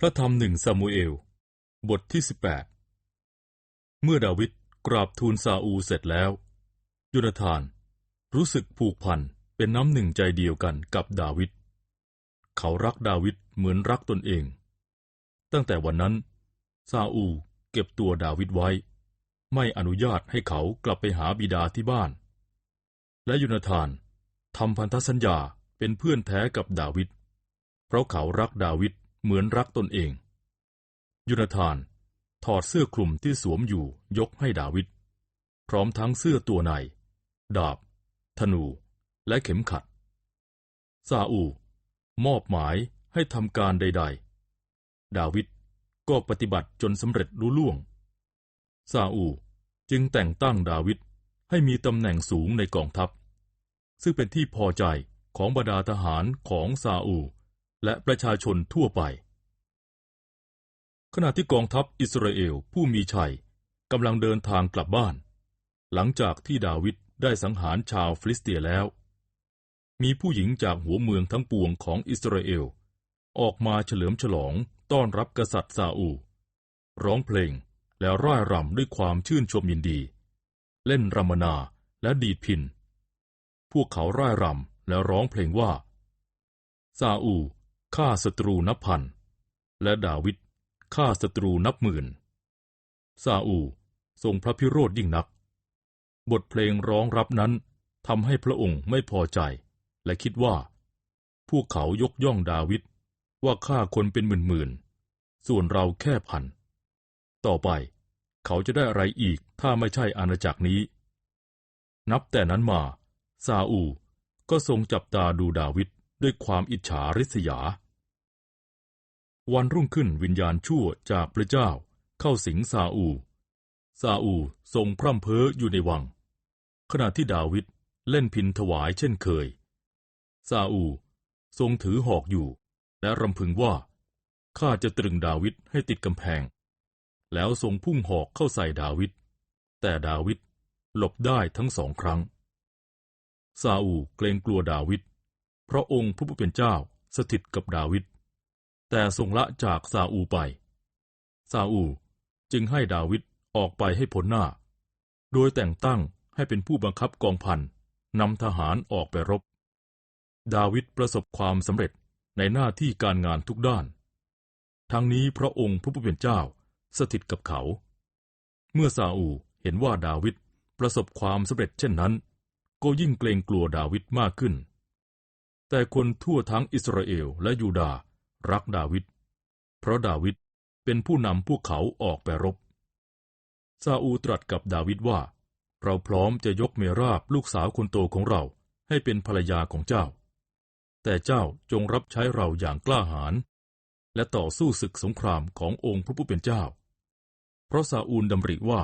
พระธรรมหนึ่งซามูเอล บทที่สิบแปดเมื่อดาวิดกราบทูลซาอูเสร็จแล้วยูนาธาน รู้สึกผูกพันเป็นน้ำหนึ่งใจเดียวกันกับดาวิดเขารักดาวิดเหมือนรักตนเอง ตั้งแต่วันนั้น ซาอูเก็บตัวดาวิดไว้ ไม่อนุญาตให้เขากลับไปหาบิดาที่บ้าน และยูนาธานทำพันธสัญญาเป็นเพื่อนแท้กับดาวิดเพราะเขารักดาวิด เหมือนรักตนเอง ยุนธาน ถอดเสื้อคลุมที่สวมอยู่ยกให้ดาวิด พร้อมทั้งเสื้อตัวใน ดาบ ธนู และเข็มขัด ซาอู มอบหมายให้ทำการใด ๆ ดาวิดก็ปฏิบัติจนสำเร็จรุ่ล่วง ซาอูจึงแต่งตั้งดาวิดให้มีตำแหน่งสูงในกองทัพ ซึ่งเป็นที่พอใจของบรรดาทหารของซาอู และประชาชนทั่วไป ขณะที่กองทัพอิสราเอลผู้มีชัยกำลังเดินทางกลับบ้าน หลังจากที่ดาวิดได้สังหารชาวฟิลิสเตียแล้ว มีผู้หญิงจากหัวเมืองทั้งปวงของอิสราเอล ออกมาเฉลิมฉลองต้อนรับกษัตริย์ซาอู ร้องเพลงและร่ายรำด้วยความชื่นชมยินดี เล่นรำมนาและดีดพิน พวกเขาร่ายรำและร้องเพลงว่าซาอู ฆ่าศัตรูนับพัน และดาวิดฆ่าศัตรูนับหมื่น ซาอูทรงพระพิโรธยิ่งนัก บทเพลงร้องรับนั้นทำให้พระองค์ไม่พอใจ และคิดว่า พวกเขายกย่องดาวิดว่าฆ่าคนเป็นหมื่นๆ ส่วนเราแค่พัน ต่อไปเขาจะได้อะไรอีกถ้าไม่ใช่อาณาจักรนี้ นับแต่นั้นมา ซาอูก็ทรงจับตาดูดาวิด ด้วยความอิจฉาริษยา วันรุ่งขึ้นวิญญาณชั่วจากพระเจ้าเข้าสิงซาอู ซาอูทรงพร่ำเพ้ออยู่ในวัง ขณะที่ดาวิดเล่นพินถวายเช่นเคย ซาอูทรงถือหอกอยู่ และรำพึงว่า ข้าจะตรึงดาวิดให้ติดกำแพง แล้วทรงพุ่งหอกเข้าใส่ดาวิด แต่ดาวิดหลบได้ทั้งสองครั้ง ซาอูเกรงกลัวดาวิด พระองค์ผู้เป็นเจ้าสถิตกับดาวิด แต่ทรงละจากซาอูไป ซาอูจึงให้ดาวิดออกไปให้พ้นหน้า โดยแต่งตั้งให้เป็นผู้บังคับกองพันนำทหารออกไปรบ ดาวิดประสบความสำเร็จในหน้าที่การงานทุกด้าน ทั้งนี้พระองค์ผู้เป็นเจ้าสถิตกับเขา เมื่อซาอูเห็นว่าดาวิดประสบความสำเร็จเช่นนั้น ก็ยิ่งเกรงกลัวดาวิดมากขึ้น แต่คนทั่วทั้งอิสราเอลและยูดาห์รักดาวิด เพราะดาวิดเป็นผู้นำพวกเขาออกไปรบ ซาอูตรัสกับดาวิดว่า เราพร้อมจะยกเมราบลูกสาวคนโตของเราให้เป็นภรรยาของเจ้า แต่เจ้าจงรับใช้เราอย่างกล้าหาญและต่อสู้ศึกสงครามขององค์พระผู้เป็นเจ้า เพราะซาอูลดำริว่า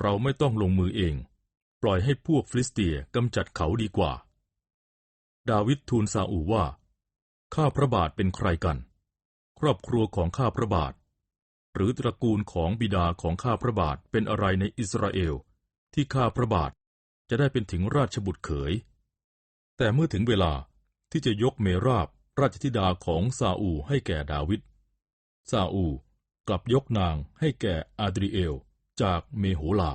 เราไม่ต้องลงมือเอง ปล่อยให้พวกฟิลิสเตียกำจัดเขาดีกว่า ดาวิดทูลซาอูว่า ข้าพระบาทเป็นใครกัน ครอบครัวของข้าพระบาท หรือตระกูลของบิดาของข้าพระบาทเป็นอะไรในอิสราเอล ที่ข้าพระบาทจะได้เป็นถึงราชบุตรเขย แต่เมื่อถึงเวลาที่จะยกเมราบราชธิดาของซาอูให้แก่ดาวิด ซาอูกลับยกนางให้แก่อาดริเอลจากเมโหลา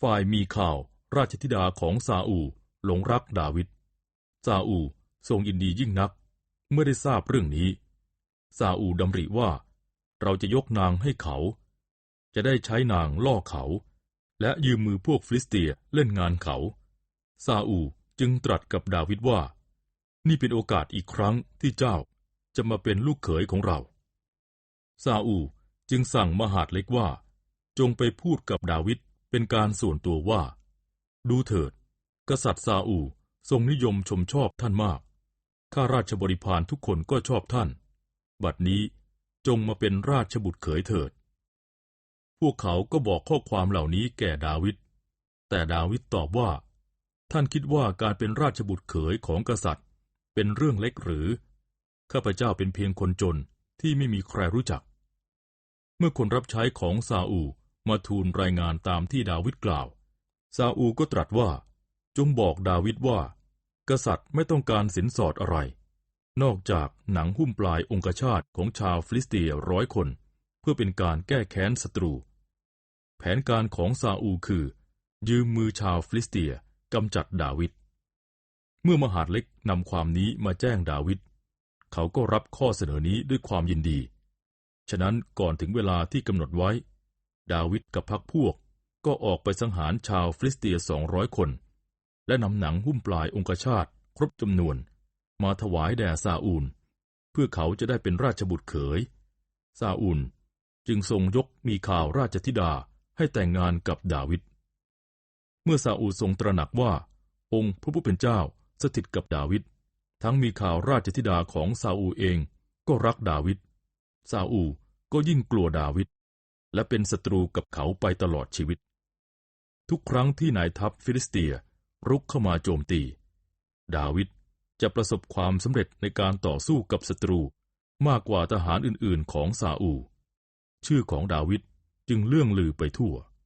ฝ่ายมีข่าวราชธิดาของซาอู หลงรักดาวิดซาอูทรงยินดียิ่งนัก เมื่อได้ทราบเรื่องนี้ ซาอูดำริว่า เราจะยกนางให้เขา จะได้ใช้นางล่อเขา และยืมมือพวกฟิลิสเตียเล่นงานเขา ซาอูจึงตรัสกับดาวิดว่า นี่เป็นโอกาสอีกครั้งที่เจ้าจะมาเป็นลูกเขยของเรา ซาอูจึงสั่งมหาดเล็กว่า จงไปพูดกับดาวิดเป็นการส่วนตัวว่า ดูเถิด กษัตริย์ซาอูทรงนิยมชมชอบท่านมาก ข้าราชบริพารทุกคนก็ชอบท่าน บัดนี้จงมาเป็นราชบุตรเขยเถิด พวกเขาก็บอกข้อความเหล่านี้แก่ดาวิด แต่ดาวิดตอบว่า ท่านคิดว่าการเป็นราชบุตรเขยของกษัตริย์ เป็นเรื่องเล็กหรือ ข้าพเจ้าเป็นเพียงคนจนที่ไม่มีใครรู้จัก เมื่อคนรับใช้ของซาอูมาทูลรายงานตามที่ดาวิดกล่าว ซาอูก็ตรัสว่า จงบอกดาวิดว่า กษัตริย์ไม่ต้องการสินสอดอะไร นอกจากหนังหุ้มปลายองคชาตของชาวฟิลิสเตียร้อยคน เพื่อเป็นการแก้แค้นศัตรู แผนการของซาอูคือ ยืมมือชาวฟิลิสเตียกำจัดดาวิดเมื่อมหาดเล็กนำความนี้มาแจ้งดาวิดเขาก็รับข้อเสนอนี้ด้วยความยินดี ฉะนั้นก่อนถึงเวลาที่กำหนดไว้ ดาวิดกับพรรคพวกก็ออกไปสังหารชาวฟิลิสเตียสองร้อยคน และนำหนังหุ้มปลายองคชาตครบจำนวน มาถวายแด่ซาอูล เพื่อเขาจะได้เป็นราชบุตรเขย ซาอูลจึงทรงยกมีข่าวราชธิดาให้แต่งงานกับดาวิด เมื่อซาอูลทรงตระหนักว่า องค์พระผู้เป็นเจ้าสถิตกับดาวิด ทั้งมีข่าวราชธิดาของซาอูลเองก็รักดาวิด ซาอูลก็ยิ่งกลัวดาวิด และเป็นศัตรูกับเขาไปตลอดชีวิต ทุกครั้งที่นายทัพฟิลิสเตีย รุกเข้ามาโจมตี ดาวิดจะประสบความสำเร็จในการต่อสู้กับศัตรูมากกว่าทหารอื่นๆของซาอู ชื่อของดาวิดจึงเลื่องลือไปทั่ว